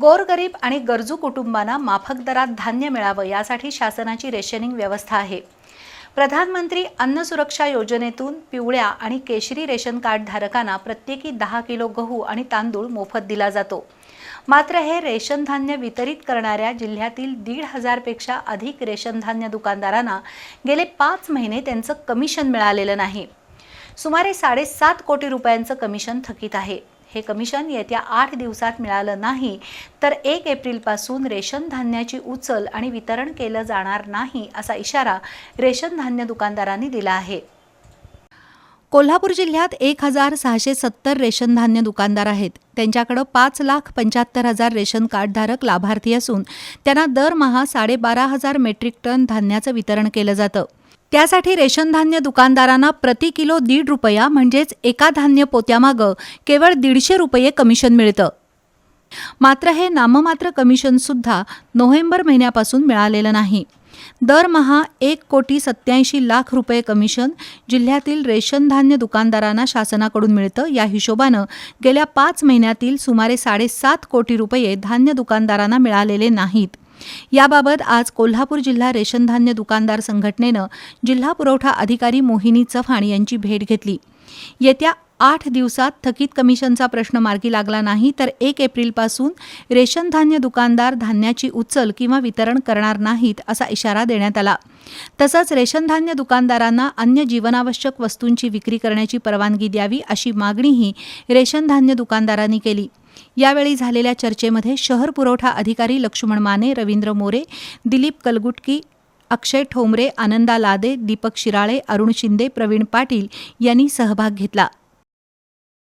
गोरगरीब आणि गरजू कुटुंबांना माफक दरात धान्य मिळावं यासाठी शासनाची रेशनिंग व्यवस्था आहे. प्रधानमंत्री अन्न सुरक्षा योजनेतून पिवळ्या आणि केशरी रेशन कार्ड धारकांना प्रत्येकी दहा किलो गहू आणि तांदूळ मोफत दिला जातो. मात्र हे रेशन धान्य वितरित करणाऱ्या जिल्ह्यातील दीड हजारपेक्षा अधिक रेशन धान्य दुकानदारांना गेले पाच महिने त्यांचं कमिशन मिळालेलं नाही. सुमारे साडेसात कोटी रुपयांचं कमिशन थकीत आहे. हे कमिशन येत्या आठ दिवसात मिळालं नाही तर एक एप्रिलपासून रेशन धान्याची उचल आणि वितरण केलं जाणार नाही असा इशारा रेशन धान्य दुकानदारांनी दिला आहे. कोल्हापूर जिल्ह्यात एक हजार सहाशे सत्तर रेशन धान्य दुकानदार आहेत. त्यांच्याकडं पाच लाख पंच्याहत्तर हजार रेशन कार्डधारक लाभार्थी असून त्यांना दरमहा साडेबारा हजार मेट्रिक टन धान्याचं वितरण केलं जातं. त्यासाठी रेशन धान्य दुकानदारांना प्रति किलो दीड रुपया म्हणजेच एका धान्य पोत्यामागं केवळ दीडशे रुपये कमिशन मिळतं. मात्र हे नाममात्र कमिशनसुद्धा नोव्हेंबर महिन्यापासून मिळालेलं नाही. दरमहा एक कोटी सत्याऐंशी लाख रुपये कमिशन जिल्ह्यातील रेशन धान्य दुकानदारांना शासनाकडून मिळतं. या हिशोबानं गेल्या पाच महिन्यातील सुमारे साडेसात कोटी रुपये धान्य दुकानदारांना मिळालेले नाहीत. याबाबत आज कोल्हापूर जिल्हा रेशन धान्य दुकानदार संघटनेनं जिल्हा पुरवठा अधिकारी मोहिनी चव्हाण यांची भेट घेतली. येत्या आठ दिवसात थकीत कमिशनचा प्रश्न मार्गी लागला नाही तर एक एप्रिलपासून रेशन धान्य दुकानदार धान्याची उचल किंवा वितरण करणार नाहीत असा इशारा देण्यात आला. तसंच रेशन धान्य दुकानदारांना अन्य जीवनावश्यक वस्तूंची विक्री करण्याची परवानगी द्यावी अशी मागणीही रेशन धान्य दुकानदारांनी केली. यावेळी झालेल्या चर्चेमध्ये शहर पुरवठा अधिकारी लक्ष्मण माने रवींद्र मोरे दिलीप कलगुटकी अक्षय ठोंबरे आनंदा लादे दीपक शिराळे अरुण शिंदे प्रवीण पाटील यांनी सहभाग घेतला.